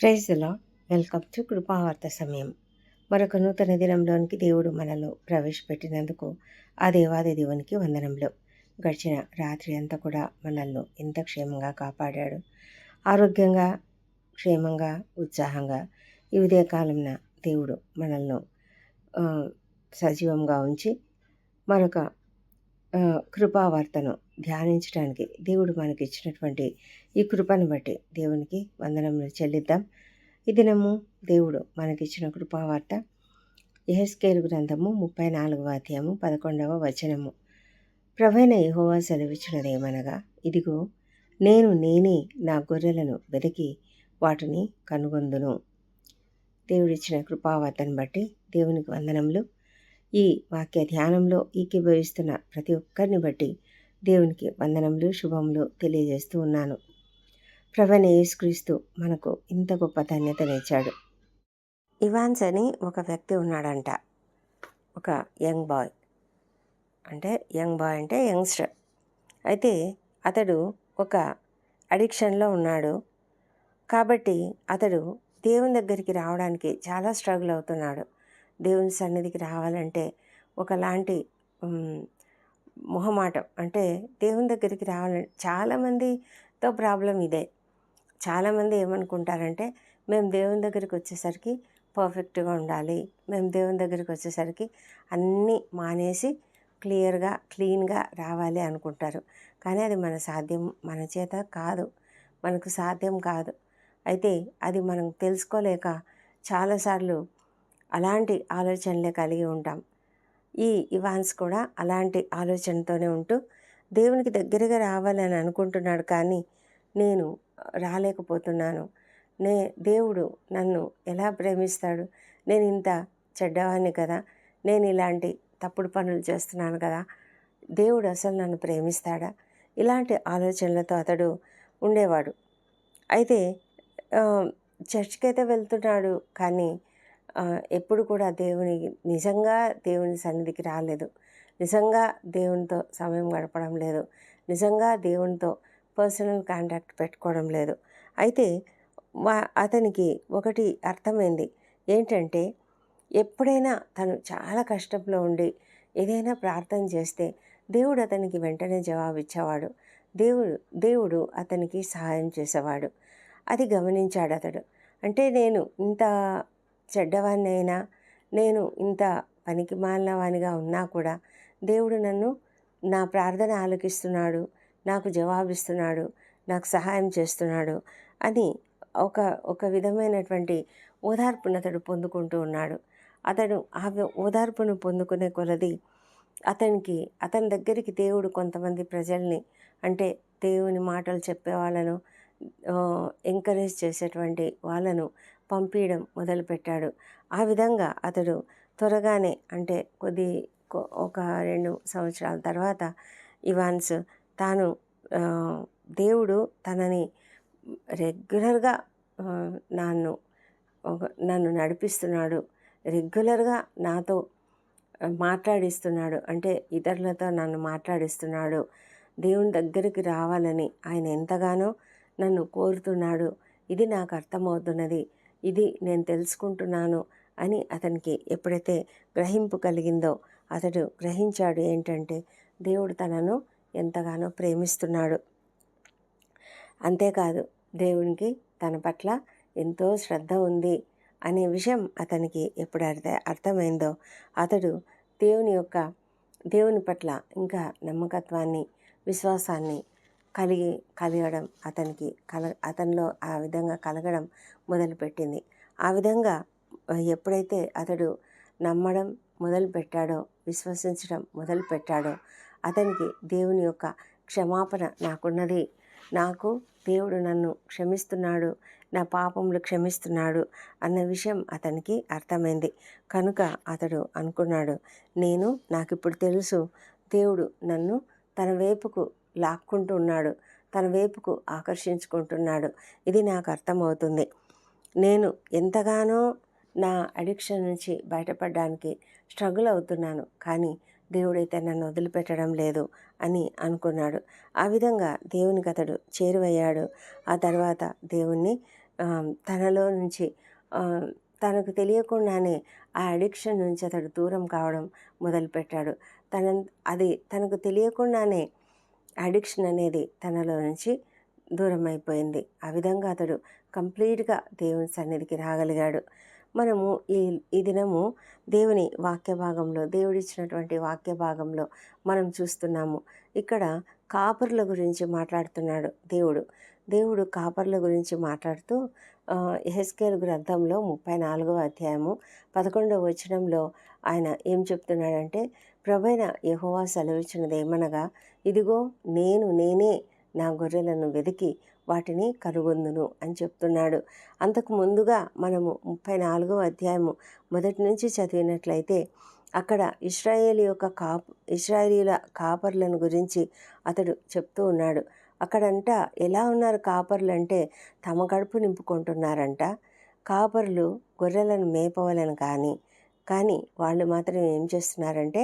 Praise లా welcome to కృపావార్త సమయం. మరొక నూతన దినంలోనికి దేవుడు మనలో ప్రవేశపెట్టినందుకు ఆ దేవాది దేవునికి వందనంలో గడిచిన రాత్రి అంతా కూడా మనల్ని ఎంత క్షేమంగా కాపాడాడు. ఆరోగ్యంగా క్షేమంగా ఉత్సాహంగా ఈ ఉదయకాలంన దేవుడు మనల్ని సజీవంగా ఉంచి మరొక కృపావార్తను ధ్యానించడానికి దేవుడు మనకి ఇచ్చినటువంటి ఈ కృపను బట్టి దేవునికి వందనములు చెల్లిద్దాం. ఈ దినము దేవుడు మనకిచ్చిన కృపావార్త యహెస్కేల్ గ్రంథము ముప్పై నాలుగవ అధ్యాయము పదకొండవ వచనము. ప్రవైన యహోవా సెలవిచ్చినదేమనగా ఇదిగో నేను నేనే నా గొర్రెలను వెతికి వాటిని కనుగొందును. దేవుడిచ్చిన కృపావార్తను బట్టి దేవునికి వందనములు. ఈ వాక్య ధ్యానంలో ఏకీభవిస్తున్న ప్రతి ఒక్కరిని బట్టి దేవునికి వందనములు శుభములు తెలియజేస్తూ ఉన్నాను. ప్రవణ యేసుక్రీస్తు మనకు ఇంత గొప్ప ధన్యతనిచ్చాడు ఇవాన్స్ అని ఒక వ్యక్తి ఉన్నాడంట. ఒక యంగ్ బాయ్. అంటే యంగ్ బాయ్ అంటే యంగ్స్టర్. అయితే అతడు ఒక అడిక్షన్లో ఉన్నాడు. కాబట్టి అతడు దేవుని దగ్గరికి రావడానికి చాలా స్ట్రగుల్ అవుతున్నాడు. దేవుని సన్నిధికి రావాలంటే ఒకలాంటి మొహమాటం. అంటే దేవుని దగ్గరికి రావాలంటే చాలామందితో ప్రాబ్లం ఇదే. చాలామంది ఏమనుకుంటారంటే మేము దేవుని దగ్గరికి వచ్చేసరికి పర్ఫెక్ట్గా ఉండాలి. మేము దేవుని దగ్గరికి వచ్చేసరికి అన్నీ మానేసి క్లియర్గా క్లీన్గా రావాలి అనుకుంటారు. కానీ అది మన సాధ్యం మన చేత కాదు. మనకు సాధ్యం కాదు. అయితే అది మనం తెలుసుకోలేక చాలాసార్లు అలాంటి ఆలోచనలే కలిగి ఉంటాం. ఈ ఇవాన్స్ కూడా అలాంటి ఆలోచనతోనే ఉంటూ దేవునికి దగ్గరగా రావాలని అనుకుంటున్నాడు కానీ నేను రాలేకపోతున్నాను. నే దేవుడు నన్ను ఎలా ప్రేమిస్తాడు? నేను ఇంత చెడ్డవాణ్ణి కదా? నేను ఇలాంటి తప్పుడు పనులు చేస్తున్నాను కదా? దేవుడు అసలు నన్ను ప్రేమిస్తాడా? ఇలాంటి ఆలోచనలతో అతడు ఉండేవాడు. అయితే ఆ, చర్చ్కి అయితే వెళ్తున్నాడు కానీ ఎప్పుడు కూడా దేవుని నిజంగా దేవుని సన్నిధికి రాలేదు. నిజంగా దేవునితో సమయం గడపడం లేదు. నిజంగా దేవునితో పర్సనల్ కాంటాక్ట్ పెట్టుకోవడం లేదు. అయితే మా అతనికి ఒకటి అర్థమైంది. ఏంటంటే ఎప్పుడైనా తను చాలా కష్టంలో ఉండి ఏదైనా ప్రార్థన చేస్తే దేవుడు అతనికి వెంటనే జవాబు ఇచ్చేవాడు. దేవుడు దేవుడు అతనికి సహాయం చేసేవాడు. అది గమనించాడు అతడు. అంటే నేను ఇంత చెడ్డవాడిని అయినా నేను ఇంత పనికి మాలినవానిగా ఉన్నా కూడా దేవుడు నన్ను నా ప్రార్థన ఆలకిస్తున్నాడు నాకు జవాబిస్తున్నాడు నాకు సహాయం చేస్తున్నాడు అని ఒక ఒక విధమైనటువంటి ఓదార్పును అతడు పొందుకుంటూ ఉన్నాడు. అతడు ఆ ఓదార్పును పొందుకునే కొలది అతనికి అతని దగ్గరికి దేవుడు కొంతమంది ప్రజల్ని అంటే దేవుని మాటలు చెప్పే వాళ్ళను ఎంకరేజ్ చేసేటువంటి వాళ్ళను పంపించడం మొదలుపెట్టాడు. ఆ విధంగా అతడు త్వరగానే అంటే కొద్ది ఒక రెండు సంవత్సరాల తర్వాత ఇవాన్స్ తాను దేవుడు తనని రెగ్యులర్గా నన్ను ఒక- నన్ను నడిపిస్తున్నాడు. రెగ్యులర్గా నాతో మాట్లాడిస్తున్నాడు. అంటే ఇతరులతో నన్ను మాట్లాడిస్తున్నాడు. దేవుని దగ్గరికి రావాలని ఆయన ఎంతగానో నన్ను కోరుతున్నాడు. ఇది నాకు అర్థమవుతున్నది. ఇది నేను తెలుసుకుంటున్నాను అని అతనికి ఎప్పుడైతే గ్రహింపు కలిగిందో అతడు గ్రహించాడు ఏంటంటే దేవుడు తనను ఎంతగానో ప్రేమిస్తున్నాడు. అంతేకాదు దేవునికి తన పట్ల ఎంతో శ్రద్ధ ఉంది అనే విషయం అతనికి ఎప్పుడు అర్థ అర్థమైందో అతడు దేవుని యొక్క దేవుని పట్ల ఇంకా నమ్మకత్వాన్ని విశ్వాసాన్ని కలిగి కలగడం అతనికి కల అతనిలో ఆ విధంగా కలగడం మొదలుపెట్టింది. ఆ విధంగా ఎప్పుడైతే అతడు నమ్మడం మొదలుపెట్టాడో విశ్వసించడం మొదలుపెట్టాడో అతనికి దేవుని యొక్క క్షమాపణ నాకున్నది. నాకు దేవుడు నన్ను క్షమిస్తున్నాడు నా పాపములు క్షమిస్తున్నాడు అన్న విషయం అతనికి అర్థమైంది. కనుక అతడు అనుకున్నాడు నేను నాకు ఇప్పుడు తెలుసు దేవుడు నన్ను తన వైపుకు లాక్కుంటూ ఉన్నాడు. తన వైపుకు ఆకర్షించుకుంటున్నాడు. ఇది నాకు అర్థమవుతుంది. నేను ఎంతగానో నా అడిక్షన్ నుంచి బయటపడడానికి స్ట్రగుల్ అవుతున్నాను. కానీ దేవుడైతే నన్ను వదిలిపెట్టడం లేదు అని అనుకున్నాడు. ఆ విధంగా దేవునికి అతడు చేరువయ్యాడు. ఆ తర్వాత దేవుణ్ణి తనలో నుంచి తనకు తెలియకుండానే ఆ అడిక్షన్ నుంచి అతడు దూరం కావడం మొదలుపెట్టాడు. తన అది తనకు తెలియకుండానే అడిక్షన్ అనేది తనలో నుంచి దూరం అయిపోయింది ఆ విధంగా అతడు కంప్లీట్గా దేవుని సన్నిధికి రాగలిగాడు. మనము ఈ ఈ దినము దేవుని వాక్య భాగంలో దేవుడిచ్చినటువంటి వాక్య భాగంలో మనం చూస్తున్నాము. ఇక్కడ కాపర్ల గురించి మాట్లాడుతున్నాడు దేవుడు. దేవుడు కాపర్ల గురించి మాట్లాడుతూ హెస్కేల్ గ్రంథంలో ముప్పై నాలుగవ అధ్యాయము పదకొండవ వచనంలో ఆయన ఏం చెప్తున్నాడంటే ప్రభైన యహోవా సెలవిచ్చినది ఏమనగా ఇదిగో నేను నేనే నా గొర్రెలను వెతికి వాటిని కనుగొందును అని చెప్తున్నాడు. అంతకు ముందుగా మనము ముప్పై నాలుగో అధ్యాయము మొదటి నుంచి చదివినట్లయితే అక్కడ ఇస్రాయేల్ యొక్క కాప్ ఇస్రాయేలీల కాపర్లను గురించి అతడు చెప్తూ ఉన్నాడు. అక్కడంట ఎలా ఉన్నారు కాపర్లు అంటే తమ కడుపు నింపుకుంటున్నారంట. కాపర్లు గొర్రెలను మేపవలను కానీ కానీ వాళ్ళు మాత్రం ఏం చేస్తున్నారంటే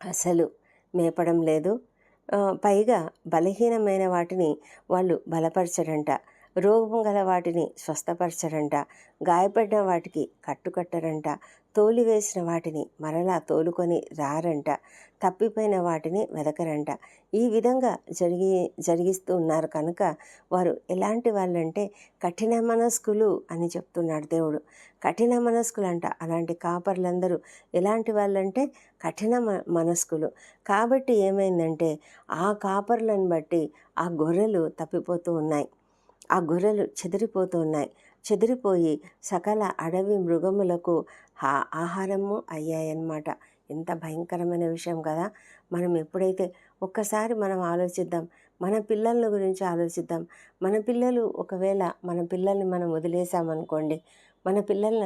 అసలు మేపడం లేదు. పైగా బలహీనమైన వాటిని వాళ్ళు బలపరచరంట రోగం గల వాటిని స్వస్థపరచరంట గాయపడిన వాటికి కట్టుకట్టరంట. తోలివేసిన వాటిని మరలా తోలుకొని రారంట. తప్పిపోయిన వాటిని వెదకరంట. ఈ విధంగా జరిగి జరిగిస్తూ ఉన్నారు కనుక వారు ఎలాంటి వాళ్ళంటే కఠిన మనస్కులు అని చెప్తున్నాడు దేవుడు. కఠిన మనస్కులు అంట అలాంటి కాపర్లందరూ ఎలాంటి వాళ్ళంటే కఠిన మనస్కులు. కాబట్టి ఏమైందంటే ఆ కాపర్లను బట్టి ఆ గొర్రెలు తప్పిపోతూ ఉన్నాయి. ఆ గొర్రెలు చెదిరిపోతూ ఉన్నాయి. చెదిరిపోయి సకల అడవి మృగములకు ఆహారము అయ్యాయన్నమాట. ఎంత భయంకరమైన విషయం కదా! మనం ఎప్పుడైతే ఒక్కసారి మనం ఆలోచిద్దాం మన పిల్లల గురించి ఆలోచిద్దాం. మన పిల్లలు ఒకవేళ మన పిల్లల్ని మనం వదిలేసామనుకోండి మన పిల్లల్ని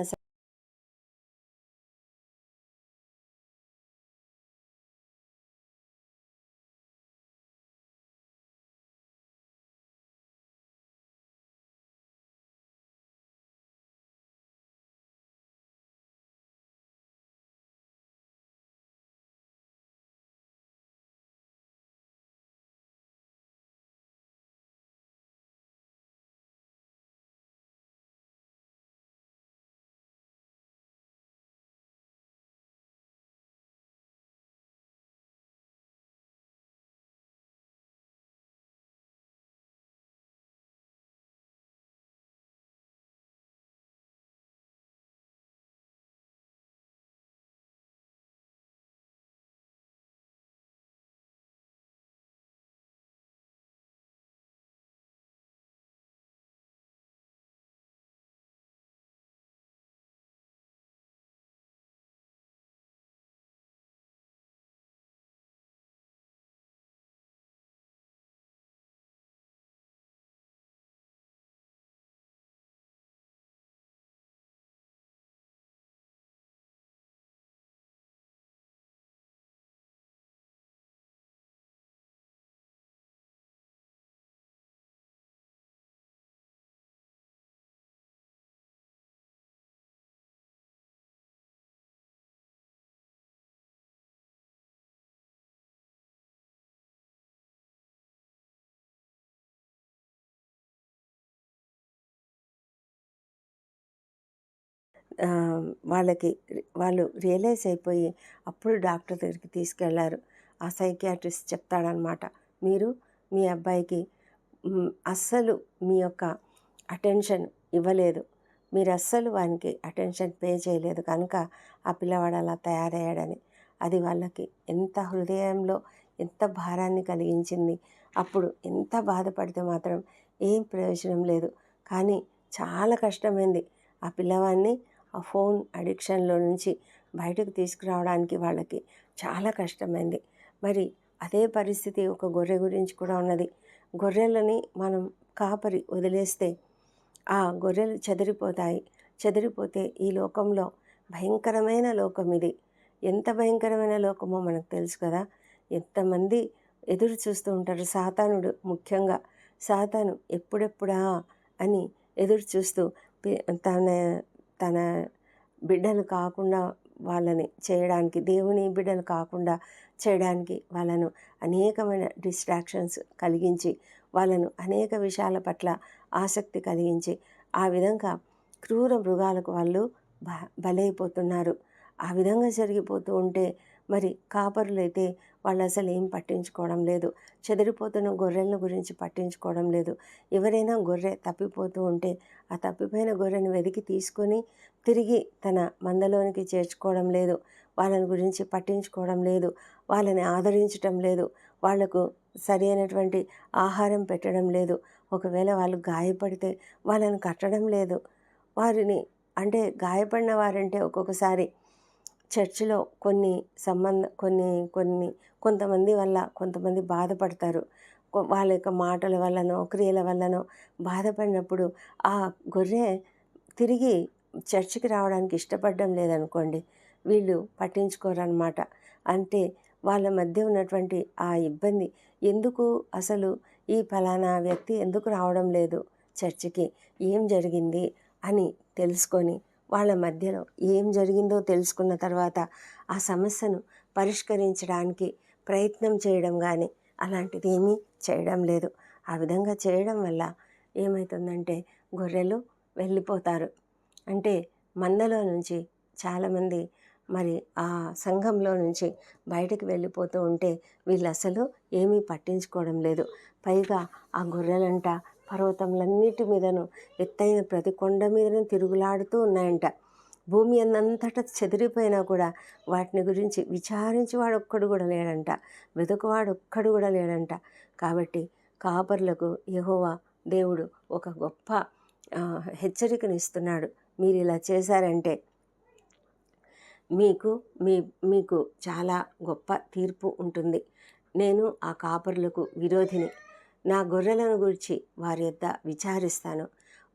వాళ్ళకి వాళ్ళు రియలైజ్ అయిపోయి అప్పుడు డాక్టర్ దగ్గరికి తీసుకెళ్ళారు. ఆ సైకియాట్రిస్ట్ చెప్తాడనమాట మీరు మీ అబ్బాయికి అస్సలు మీ యొక్క అటెన్షన్ ఇవ్వలేదు. మీరు అస్సలు వానికి అటెన్షన్ పే చేయలేదు. కనుక ఆ పిల్లవాడు అలా తయారయ్యాడని. అది వాళ్ళకి ఎంత హృదయంలో ఎంత భారాన్ని కలిగించింది. అప్పుడు ఎంత బాధపడితే మాత్రం ఏం ప్రయోజనం లేదు. కానీ చాలా కష్టమైంది. ఆ పిల్లవాడిని ఆ ఫోన్ అడిక్షన్లో నుంచి బయటకు తీసుకురావడానికి వాళ్ళకి చాలా కష్టమైంది. మరి అదే పరిస్థితి ఒక గొర్రె గురించి కూడా ఉన్నది. గొర్రెలని మనం కాపరి వదిలేస్తే ఆ గొర్రెలు చెదిరిపోతాయి. చెదిరిపోతే ఈ లోకంలో భయంకరమైన లోకం ఇది. ఎంత భయంకరమైన లోకమో మనకు తెలుసు కదా. ఎంతమంది ఎదురు చూస్తూ ఉంటారు సాతానుడు ముఖ్యంగా. సాతాను ఎప్పుడెప్పుడా అని ఎదురు చూస్తూ తన తన బిడ్డలు కాకుండా వాళ్ళని చేయడానికి దేవుని బిడ్డలు కాకుండా చేయడానికి వాళ్ళను అనేకమైన డిస్ట్రాక్షన్స్ కలిగించి వాళ్ళను అనేక విషయాల పట్ల ఆసక్తి కలిగించి ఆ విధంగా క్రూర మృగాలకు వాళ్ళు బ బలైపోతున్నారు. ఆ విధంగా జరిగిపోతూ ఉంటే మరి కాపరులు అయితే వాళ్ళు అసలు ఏం పట్టించుకోవడం లేదు. చెదిరిపోతున్న గొర్రెల గురించి పట్టించుకోవడం లేదు. ఎవరైనా గొర్రె తప్పిపోతూ ఉంటే ఆ తప్పిపోయిన గొర్రెను వెతికి తీసుకొని తిరిగి తన మందలోనికి చేర్చుకోవడం లేదు. వాళ్ళని గురించి పట్టించుకోవడం లేదు. వాళ్ళని ఆదరించటం లేదు. వాళ్ళకు సరైనటువంటి ఆహారం పెట్టడం లేదు. ఒకవేళ వాళ్ళు గాయపడితే వాళ్ళని కట్టడం లేదు. వారిని అంటే గాయపడిన వారంటే ఒక్కొక్కసారి చర్చిలో కొన్ని సంబంధ కొన్ని కొన్ని కొంతమంది వల్ల కొంతమంది బాధపడతారు. వాళ్ళ యొక్క మాటల వల్లనో క్రియల వల్లనో బాధపడినప్పుడు ఆ గొర్రె తిరిగి చర్చికి రావడానికి ఇష్టపడడం లేదనుకోండి వీళ్ళు పట్టించుకోరనమాట అంటే వాళ్ళ మధ్య ఉన్నటువంటి ఆ ఇబ్బంది ఎందుకు అసలు ఈ ఫలానా వ్యక్తి ఎందుకు రావడం లేదు చర్చికి? ఏం జరిగింది? అని తెలుసుకొని వాళ్ళ మధ్యలో ఏం జరిగిందో తెలుసుకున్న తర్వాత ఆ సమస్యను పరిష్కరించడానికి ప్రయత్నం చేయడం కానీ అలాంటిది ఏమీ చేయడం లేదు. ఆ విధంగా చేయడం వల్ల ఏమవుతుందంటే గొర్రెలు వెళ్ళిపోతారు. అంటే మందలో నుంచి చాలామంది మరి ఆ సంఘంలో నుంచి బయటకు వెళ్ళిపోతూ ఉంటే వీళ్ళు అసలు ఏమీ పట్టించుకోవడం లేదు. పైగా ఆ గొర్రెలంట పర్వతములన్నిటి మీదను ఎత్తైన ప్రతి కొండ మీదను తిరుగులాడుతూ ఉన్నాయంట. భూమి అన్నంతటా చెదిరిపోయినా కూడా వాటిని గురించి విచారించి వాడు ఒక్కడు కూడా లేడంట. వెతుకువాడు ఒక్కడు కూడా లేడంట. కాబట్టి కాపర్లకు యహోవా దేవుడు ఒక గొప్ప హెచ్చరికనిస్తున్నాడు. మీరు ఇలా చేశారంటే మీకు మీ మీకు చాలా గొప్ప తీర్పు ఉంటుంది. నేను ఆ కాపర్లకు విరోధిని. నా గొర్రెలను గురించి వారి యొద్ద విచారిస్తాను.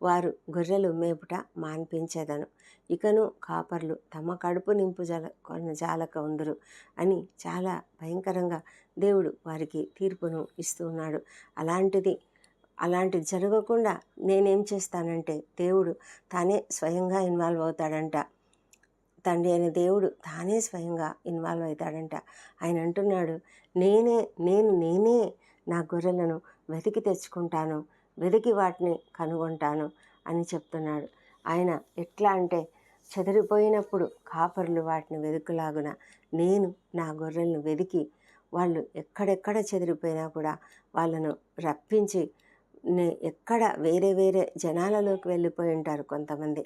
వారు గొర్రెలు మేపుట మాన్పించేదను. ఇకను కాపర్లు తమ కడుపు నింపు జల జాలక ఉందరు అని చాలా భయంకరంగా దేవుడు వారికి తీర్పును ఇస్తూ ఉన్నాడు అలాంటిది అలాంటిది జరగకుండా నేనేం చేస్తానంటే దేవుడు తానే స్వయంగా ఇన్వాల్వ్ అవుతాడంట. తండ్రి అయిన దేవుడు తానే స్వయంగా ఇన్వాల్వ్ అవుతాడంట. ఆయన అంటున్నాడు నేనే నేను నేనే నా గొర్రెలను వెతికి తెచ్చుకుంటాను. వెతికి వాటిని కనుగొంటాను అని చెప్తున్నాడు. ఆయన ఎట్లా అంటే చెదిరిపోయినప్పుడు కాపర్లు వాటిని వెతుకులాగున నేను నా గొర్రెలను వెతికి వాళ్ళు ఎక్కడెక్కడ చెదిరిపోయినా కూడా వాళ్ళను రప్పించి ఎక్కడ వేరే వేరే జనాలలోకి వెళ్ళిపోయి ఉంటారు కొంతమంది.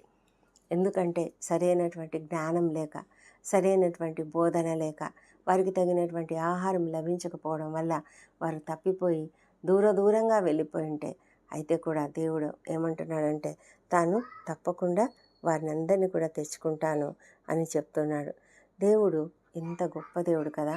ఎందుకంటే సరైనటువంటి జ్ఞానం లేక సరైనటువంటి బోధన లేక వారికి తగినటువంటి ఆహారం లభించకపోవడం వల్ల వారు తప్పిపోయి దూర దూరంగా వెళ్ళిపోయి ఉంటే అయితే కూడా దేవుడు ఏమంటున్నాడంటే తాను తప్పకుండా వారిని అందరినీ కూడా తెచ్చుకుంటాను అని చెప్తున్నాడు. దేవుడు ఎంత గొప్ప దేవుడు కదా!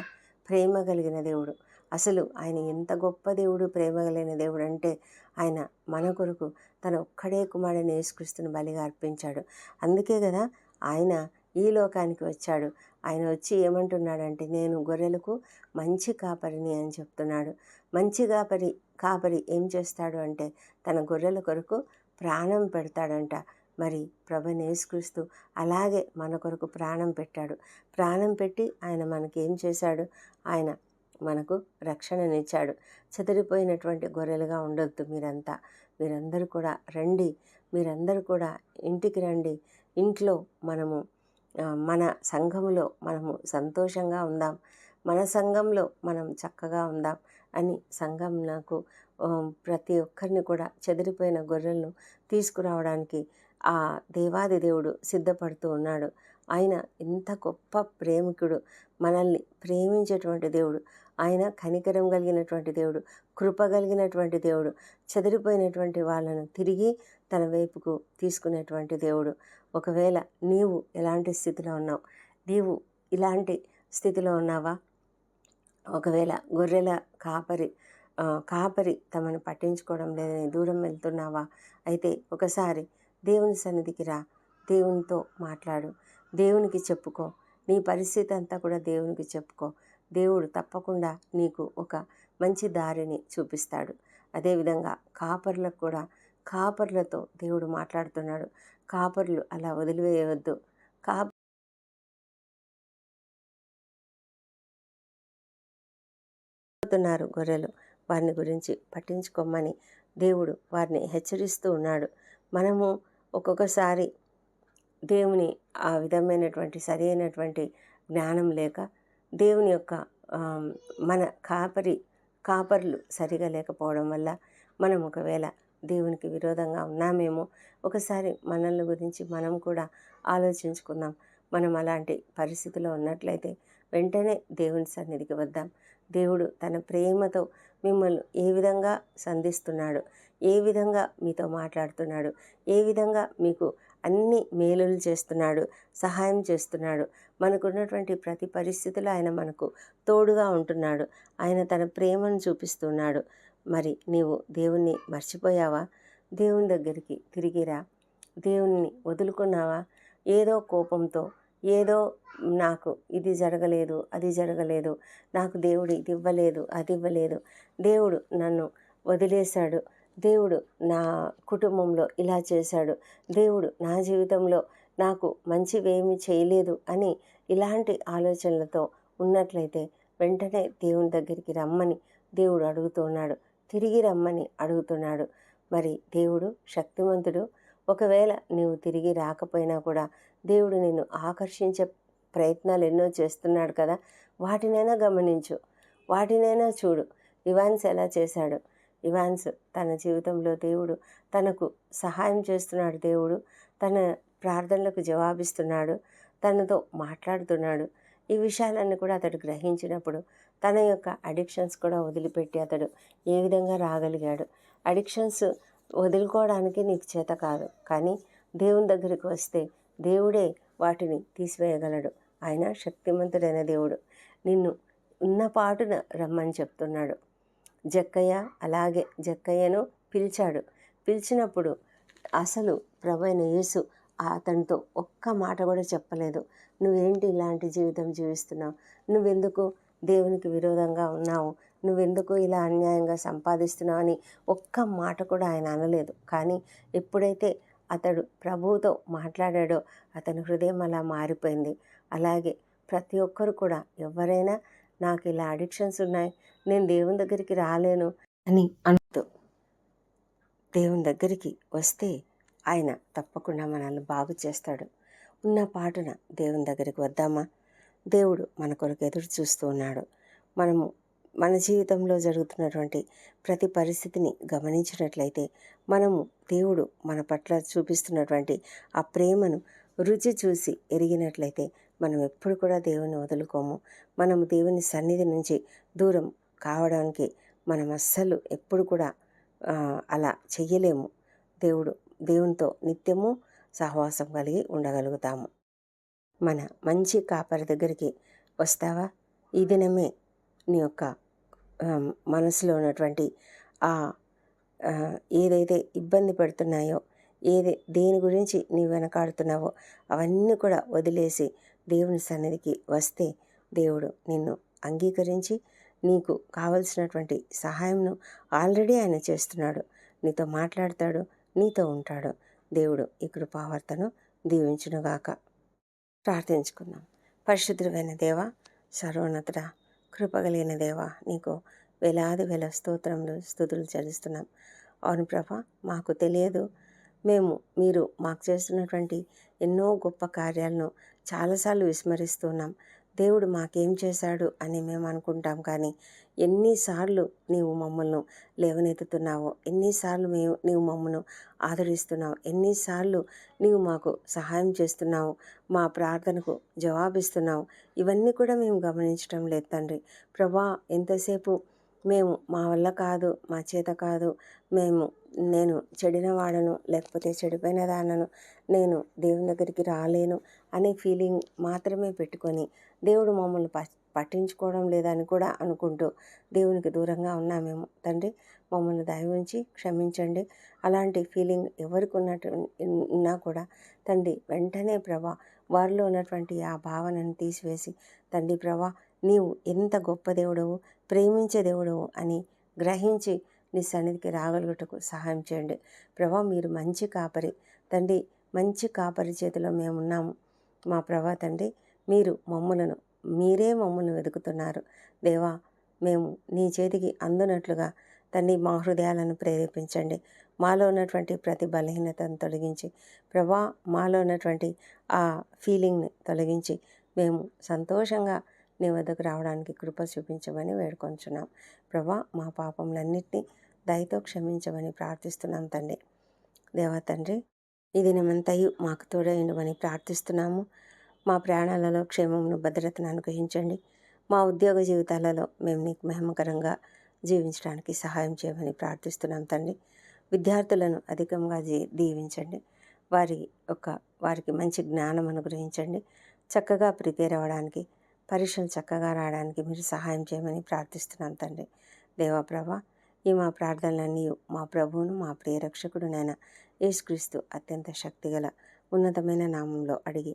ప్రేమ కలిగిన దేవుడు. అసలు ఆయన ఎంత గొప్ప దేవుడు ప్రేమ కలిగిన దేవుడు అంటే ఆయన మన కొరకు తన ఒక్కడే కుమారుడిని యేసుక్రీస్తుని బలిగా అర్పించాడు. అందుకే కదా ఆయన ఈ లోకానికి వచ్చాడు. ఆయన వచ్చి ఏమంటున్నాడంటే నేను గొర్రెలకు మంచి కాపరిని అని చెప్తున్నాడు. మంచి కాపరి కాబరి ఏం చేస్తాడు అంటే తన గొర్రెల కొరకు ప్రాణం పెడతాడంట. మరి ప్రభు నేసుక్రీస్తు అలాగే మన కొరకు ప్రాణం పెట్టాడు. ప్రాణం పెట్టి ఆయన మనకి ఏం చేశాడు? ఆయన మనకు రక్షణనిచ్చాడు. చెదిరిపోయినటువంటి గొర్రెలుగా ఉండొద్దు మీరంతా. మీరందరూ కూడా రండి. మీరందరూ కూడా ఇంటికి రండి. ఇంట్లో మనము మన సంఘములో మనము సంతోషంగా ఉందాం. మన సంఘంలో మనం చక్కగా ఉందాం. అని సంఘం నాకు ప్రతి ఒక్కరిని కూడా చెదిరిపోయిన గొర్రెలను తీసుకురావడానికి ఆ దేవాది దేవుడు సిద్ధపడుతూ ఉన్నాడు. ఆయన ఎంత గొప్ప ప్రేమికుడు మనల్ని ప్రేమించేటువంటి దేవుడు ఆయన కనికరం కలిగినటువంటి దేవుడు కృప కలిగినటువంటి దేవుడు చెదిరిపోయినటువంటి వాళ్ళను తిరిగి తన వైపుకు తీసుకునేటువంటి దేవుడు. ఒకవేళ నీవు ఎలాంటి స్థితిలో ఉన్నావు నీవు ఇలాంటి స్థితిలో ఉన్నావా? ఒకవేళ గొర్రెల కాపరి కాపరి తమను పట్టించుకోవడం లేదని దూరం వెళ్తున్నావా? అయితే ఒకసారి దేవుని సన్నిధికి రా దేవునితో మాట్లాడు. దేవునికి చెప్పుకో. నీ పరిస్థితి అంతా కూడా దేవునికి చెప్పుకో. దేవుడు తప్పకుండా నీకు ఒక మంచి దారిని చూపిస్తాడు. అదేవిధంగా కాపర్లకు కూడా కాపర్లతో దేవుడు మాట్లాడుతున్నాడు. కాపర్లు అలా వదిలివేయవద్దు. కా చనిపోతున్నారు గొర్రెలు. వారిని గురించి పట్టించుకోమని దేవుడు వారిని హెచ్చరిస్తూ ఉన్నాడు. మనము ఒక్కొక్కసారి దేవుని ఆ విధమైనటువంటి సరి అయినటువంటి జ్ఞానం లేక దేవుని యొక్క మన కాపరి కాపర్లు సరిగా లేకపోవడం వల్ల మనం ఒకవేళ దేవునికి విరోధంగా ఉన్నామేమో ఒకసారి మనల్ని గురించి మనం కూడా ఆలోచించుకుందాం. మనం అలాంటి పరిస్థితిలో ఉన్నట్లయితే వెంటనే దేవుని సన్నిధికి వద్దాం. దేవుడు తన ప్రేమతో మిమ్మల్ని ఏ విధంగా సంధిస్తున్నాడు? ఏ విధంగా మీతో మాట్లాడుతున్నాడు? ఏ విధంగా మీకు అన్ని మేలులు చేస్తున్నాడు? సహాయం చేస్తున్నాడు? మనకున్నటువంటి ప్రతి పరిస్థితిలో ఆయన మనకు తోడుగా ఉంటున్నాడు. ఆయన తన ప్రేమను చూపిస్తున్నాడు. మరి నీవు దేవుణ్ణి మర్చిపోయావా? దేవుని దగ్గరికి తిరిగిరా. దేవుణ్ణి వదులుకున్నావా? ఏదో కోపంతో ఏదో నాకు ఇది జరగలేదు అది జరగలేదు నాకు దేవుడు ఇది ఇవ్వలేదు అది ఇవ్వలేదు. దేవుడు నన్ను వదిలేశాడు. దేవుడు నా కుటుంబంలో ఇలా చేశాడు. దేవుడు నా జీవితంలో నాకు మంచివేమీ చేయలేదు అని ఇలాంటి ఆలోచనలతో ఉన్నట్లయితే వెంటనే దేవుని దగ్గరికి రమ్మని దేవుడు అడుగుతున్నాడు. తిరిగి రమ్మని అడుగుతున్నాడు. మరి దేవుడు శక్తివంతుడు ఒకవేళ నీవు తిరిగి రాకపోయినా కూడా దేవుడు నిన్ను ఆకర్షించే ప్రయత్నాలు ఎన్నో చేస్తున్నాడు కదా. వాటినైనా గమనించు. వాటినైనా చూడు. ఇవాన్స్ ఎలా చేశాడు? ఇవాన్స్ తన జీవితంలో దేవుడు తనకు సహాయం చేస్తున్నాడు. దేవుడు తన ప్రార్థనలకు జవాబిస్తున్నాడు. తనతో మాట్లాడుతున్నాడు. ఈ విషయాలన్నీ కూడా అతడు గ్రహించినప్పుడు తన యొక్క అడిక్షన్స్ కూడా వదిలిపెట్టి అతడు ఏ విధంగా రాగలిగాడు? అడిక్షన్స్ వదులుకోవడానికి నీకు చేత కాదు. కానీ దేవుని దగ్గరికి వస్తే దేవుడే వాటిని తీసివేయగలడు. ఆయన శక్తిమంతుడైన దేవుడు. నిన్ను ఉన్న పాటున రమ్మని చెప్తున్నాడు. జక్కయ్య అలాగే జక్కయ్యను పిలిచాడు. పిలిచినప్పుడు అసలు ప్రభైన యేసు అతనితో ఒక్క మాట కూడా చెప్పలేదు. నువ్వేంటి ఇలాంటి జీవితం జీవిస్తున్నావు? నువ్వెందుకు దేవునికి విరోధంగా ఉన్నావు? నువ్వెందుకు ఇలా అన్యాయంగా సంపాదిస్తున్నావు అని ఒక్క మాట కూడా ఆయన అనలేదు. కానీ ఎప్పుడైతే అతడు ప్రభువుతో మాట్లాడాడో అతని హృదయం అలా మారిపోయింది. అలాగే ప్రతి ఒక్కరు కూడా ఎవరైనా నాకు ఇలా అడిక్షన్స్ ఉన్నాయి నేను దేవుని దగ్గరికి రాలేను అని అంటూ దేవుని దగ్గరికి వస్తే ఆయన తప్పకుండా మనల్ని బాగు చేస్తాడు. ఉన్న పాటున దేవుని దగ్గరికి వద్దామా? దేవుడు మన కొరకు ఎదురు చూస్తూ ఉన్నాడు. మనము మన జీవితంలో జరుగుతున్నటువంటి ప్రతి పరిస్థితిని గమనించినట్లయితే మనము దేవుడు మన పట్ల చూపిస్తున్నటువంటి ఆ ప్రేమను రుచి చూసి ఎరిగినట్లయితే మనం ఎప్పుడు కూడా దేవుని వదులుకోము. మనము దేవుని సన్నిధి నుంచి దూరం కావడానికి మనం అస్సలు ఎప్పుడు కూడా అలా చెయ్యలేము. దేవుడు దేవునితో నిత్యము సహవాసం కలిగి ఉండగలుగుతాము. మన మంచి కాపరి దగ్గరికి వస్తావా? ఈ దినమే నీ యొక్క మనసులో ఉన్నటువంటి ఆ ఏదైతే ఇబ్బంది పెడుతున్నాయో ఏది దేని గురించి నీవు వెనకాడుతున్నావో అవన్నీ కూడా వదిలేసి దేవుని సన్నిధికి వస్తే దేవుడు నిన్ను అంగీకరించి నీకు కావలసినటువంటి సహాయంను ఆల్రెడీ ఆయన చేస్తున్నాడు. నీతో మాట్లాడతాడు నీతో ఉంటాడు. దేవుడు ఈ కృపావర్తను దీవించునుగాక. ప్రార్థించుకుందాం. పరిశుద్ధుడైన దేవ సర్వోన్నతుడా కృపగలిగిన దేవా నీకు వేలాది వేల స్తోత్రములు స్థుతులు చెల్లిస్తున్నాం. అవును ప్రభ మాకు తెలియదు. మేము మీరు మాకు చేస్తున్నటువంటి ఎన్నో గొప్ప కార్యాలను చాలాసార్లు విస్మరిస్తున్నాం దేవుడు మాకేం చేశాడు అని మేము అనుకుంటాం కానీ ఎన్నిసార్లు నీవు మమ్మల్ని లేవనెత్తుతున్నావో ఎన్నిసార్లు మేము నీవు మమ్మల్ని ఆదరిస్తున్నావు ఎన్నిసార్లు నీవు మాకు సహాయం చేస్తున్నావు మా ప్రార్థనకు జవాబిస్తున్నావు ఇవన్నీ కూడా మేము గమనించడం లేదు తండ్రి. ప్రభా ఎంతసేపు మేము మా వల్ల కాదు మా చేత కాదు మేము నేను చెడిన వాడను లేకపోతే చెడిపోయిన దానను నేను దేవుని దగ్గరికి రాలేను అనే ఫీలింగ్ మాత్రమే పెట్టుకొని దేవుడు మమ్మల్ని ప పట్టించుకోవడం లేదని కూడా అనుకుంటూ దేవునికి దూరంగా ఉన్నామేమో తండ్రి మమ్మల్ని దయవించి క్షమించండి. అలాంటి ఫీలింగ్ ఎవరికి ఉన్నట్టు ఉన్నా కూడా తండ్రి వెంటనే ప్రభా వారిలో ఉన్నటువంటి ఆ భావనను తీసివేసి తండ్రి ప్రభా నీవు ఎంత గొప్ప దేవుడవు ప్రేమించే దేవుడవు అని గ్రహించి నీ సన్నిధికి రాగలుగుటకు సహాయం చేయండి. ప్రభా మీరు మంచి కాపరి. తండ్రి మంచి కాపరి చేతిలో మేము ఉన్నాము మా ప్రభా తండ్రి మీరు మమ్మలను మీరే మమ్మల్ని వెతుకుతున్నారు. దేవా మేము నీ చేతికి అందునట్లుగా తండ్రి మా హృదయాలను ప్రేరేపించండి. మాలో ఉన్నటువంటి ప్రతి బలహీనతను తొలగించి ప్రభా మాలో ఉన్నటువంటి ఆ ఫీలింగ్ని తొలగించి మేము సంతోషంగా నీ వద్దకు రావడానికి కృప చూపించమని వేడుకొంచున్నాం. ప్రభా మా పాపములన్నింటినీ దయతో క్షమించమని ప్రార్థిస్తున్నాం తండ్రి. దేవా తండ్రి ఈ దినమంతయు మాకు తోడైండమని ప్రార్థిస్తున్నాము. మా ప్రాణాలలో క్షేమమును భద్రతను అనుగ్రహించండి. మా ఉద్యోగ జీవితాలలో మేము నీకు మహిమకరంగా జీవించడానికి సహాయం చేయమని ప్రార్థిస్తున్నాం తండ్రి. విద్యార్థులను అధికంగా జీ దీవించండి. వారి యొక్క వారికి మంచి జ్ఞానం అనుగ్రహించండి. చక్కగా ప్రిపేర్ అవ్వడానికి పరీక్షలు చక్కగా రావడానికి మీరు సహాయం చేయమని ప్రార్థిస్తున్నాం తండ్రి. దేవప్రభ ఈ మా ప్రార్థనలన్నీ మా ప్రభువును మా ప్రియరక్షకుడునైన యేసుక్రీస్తు అత్యంత శక్తిగల ఉన్నతమైన నామంలో అడిగి